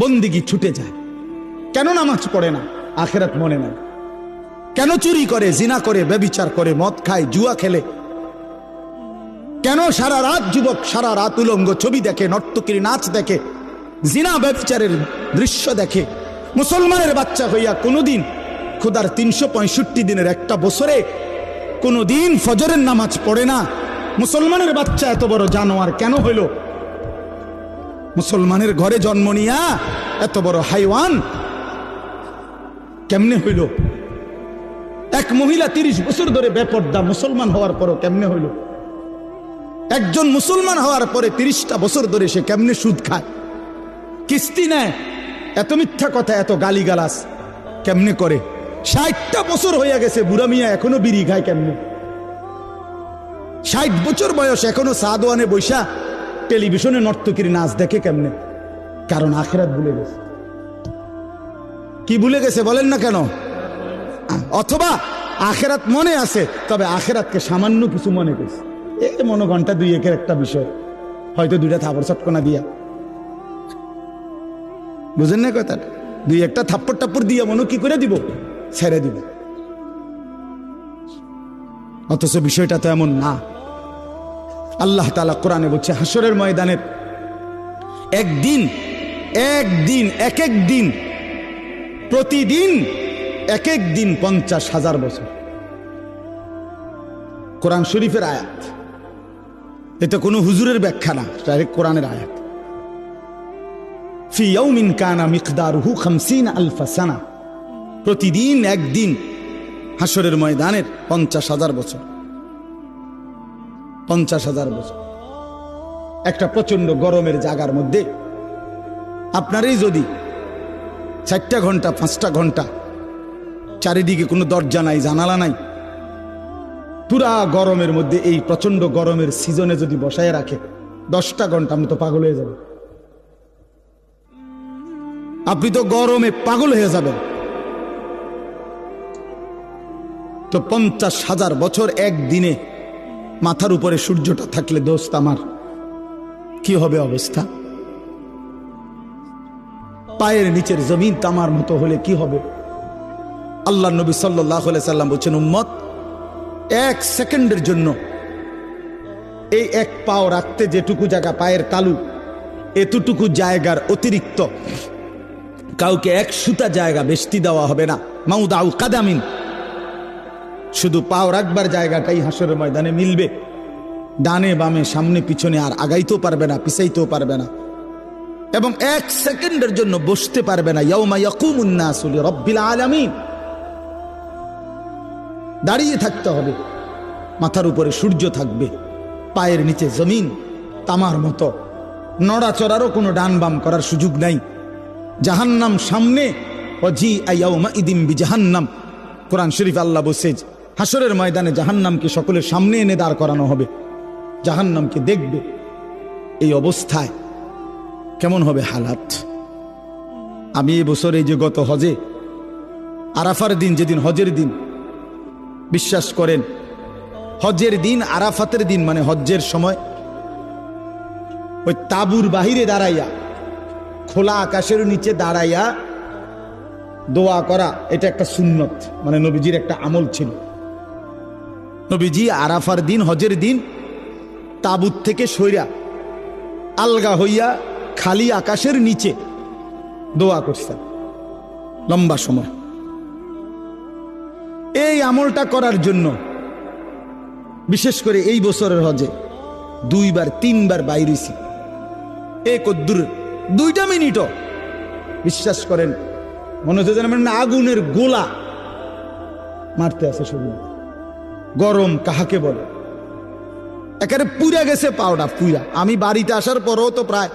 বন্দিগি ছুটে যায়। কেন নামাজ পড়ে না? আখেরাত মনে নাই কেন চুরি করে, জিনা করে, ব্যবিচার করে, মদ খায়, জুয়া খেলে? কেন সারা রাত যুবক, সারা রাত উলঙ্গ ছবি দেখে, নর্তকীর নাচ দেখে, জিনা ব্যবিচারের দৃশ্য দেখে? মুসলমানের বাচ্চা হইয়া কোনোদিন খুদার তিনশো পঁয়ষট্টি দিনের একটা বছরে কোনোদিন ফজরের নামাজ পড়ে না? মুসলমানের বাচ্চা এত বড় জানোয়ার কেন হইল? মুসলমানের ঘরে জন্ম নিয়া এত বড় হাইওয়ান কেমনে হইল? এক মহিলা তিরিশ বছর ধরে বেপর্দা মুসলমান হওয়ার পরও কেমনে হইল? একজন মুসলমান হওয়ার পরে তিরিশটা বছর ধরে সে কেমনে সুদ খায়? কিস্তি নেয়? এত মিথ্যা কথা, এত গালিগালাস কেমনে করে? ষাটটা বছর হইয়া গেছে, বুড়া মিয়া এখনও বিড়ি খায় কেমনে? ষাট বছর বয়স, এখনও সাদওয়ানে বৈশা টেলিভিশনে নর্তকীর নাচ দেখে কেমনে? কারণ আখেরাত ভুলে গেছে। কি ভুলে গেছে বলেন না কেন? অথবা আখেরাত মনে আছে, তবে আখেরাতকে সামান্য কিছু মনে করছে। এই মনে ঘণ্টা দুই একের একটা বিষয়। হয়তো দুইটা থাপড় চটকনা দিয়া। বুঝেন না কথা দুই একটা থাপ্পড় টাপ্পড় দিয়া মনে কি করে দিব? ছেড়ে দিব। অথচ বিষয়টা তো এমন না। আল্লাহ তালা কোরআনে বলছে হাসরের ময়দানের একদিন একদিন এক এক দিন, প্রতিদিন এক এক দিন পঞ্চাশ হাজার বছর। কোরআন শরীফের আয়াত। এটা কোনো হুজুরের ব্যাখ্যা না ডাইরেক্ট কোরআনের আয়াত। কানা খামসিন আলফা সানা। প্রতিদিন একদিন হাসরের ময়দানের পঞ্চাশ হাজার বছর। পঞ্চাশ হাজার বছর। একটা প্রচণ্ড গরমের জায়গার মধ্যে আপনারই যদি চারটা ঘণ্টা, পাঁচটা ঘণ্টা, চারিদিকে কোনো দরজা নাই, জানালা নাই, পুরা গরমের মধ্যে এই প্রচণ্ড গরমের সিজনে যদি বসায় রাখে, দশটা ঘণ্টা আমি তো পাগল হয়ে যাব। আপনি তো গরমে পাগল হয়ে যাবেন। তো পঞ্চাশ হাজার বছর একদিনে মাথার উপরে সূর্যটা থাকলে দোস্ত আমার কি হবে অবস্থা? পায়ের নিচের জমিন তামার মতো হলে কি হবে? আল্লাহ নবী সাল্লাহ সাল্লাম বলছেন, উম্মত, এক সেকেন্ডের জন্য এই এক পাও রাখতে যেটুকু জায়গা পায়ের তালু এতটুকু জায়গার অতিরিক্ত কাউকে এক সুতা জায়গা বেশতি দেওয়া হবে না। মাউদাউ কাদামিন শুধু পাও রাখবার জায়গাটাই হাসরের ময়দানে মিলবে। ডানে বামে, সামনে পিছনে আর আগাইতেও পারবে না, পিছাইতেও পারবে না। এবং এক সেকেন্ডের জন্য বসতে পারবে না। দাঁড়িয়ে থাকতে হবে। মাথার উপরে সূর্য থাকবে। পায়ের নিচে জমিন, তামার মতো। নড়াচড়ারও কোনো ডান বাম করার সুযোগ নাই। জাহান্নাম সামনে। অজি আয়াউমা ইদিম বি জাহান্নাম কোরআন শরীফ আল্লাহ বসে হাসরের ময়দানে জাহান্নামকে সকলের সামনে এনে দাঁড় করানো হবে। জাহান্নামকে দেখবে। এই অবস্থায় কেমন হবে হালাত? আমি এই বছর এই যে গত হজে, আরাফার দিন, যেদিন হজের দিন, বিশ্বাস করেন, হজের দিন আরাফাতের দিন মানে হজ্জের সময়, ওই তাবুর বাহিরে দাঁড়াইয়া, খোলা আকাশের নিচে দাঁড়াইয়া দোয়া করা, এটা একটা সুন্নত মানে নবীজির একটা আমল ছিল। নবীজি আরাফার দিন, হজের দিন তাবুত থেকে সইরা আলগা হইয়া খালি আকাশের নিচে দোয়া করছেন। লম্বা সময়। এই আমলটা করার জন্য বিশেষ করে এই বছরের হজে দুইবার, তিনবার বাইরেছি এ কদ্দুর, দুইটা মিনিটও বিশ্বাস করেন, মনে হচ্ছে যেন আগুনের গোলা মারতে আছে শরীর গরম কাহাকে বলে? একেবারে পুরা গেছে পাওডা পুরা আমি বাড়িতে আসার পরও তো প্রায়